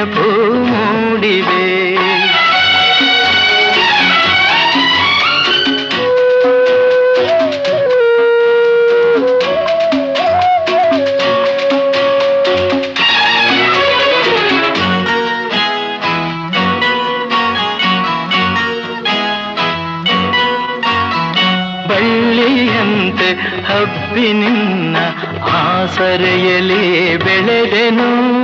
ನೆನಪು ಬಳ್ಳಿಯಂತೆ ಹಬ್ಬಿ ನಿನ್ನ ಆಸರೆಯಲ್ಲಿ ಬೆಳೆದೆನು.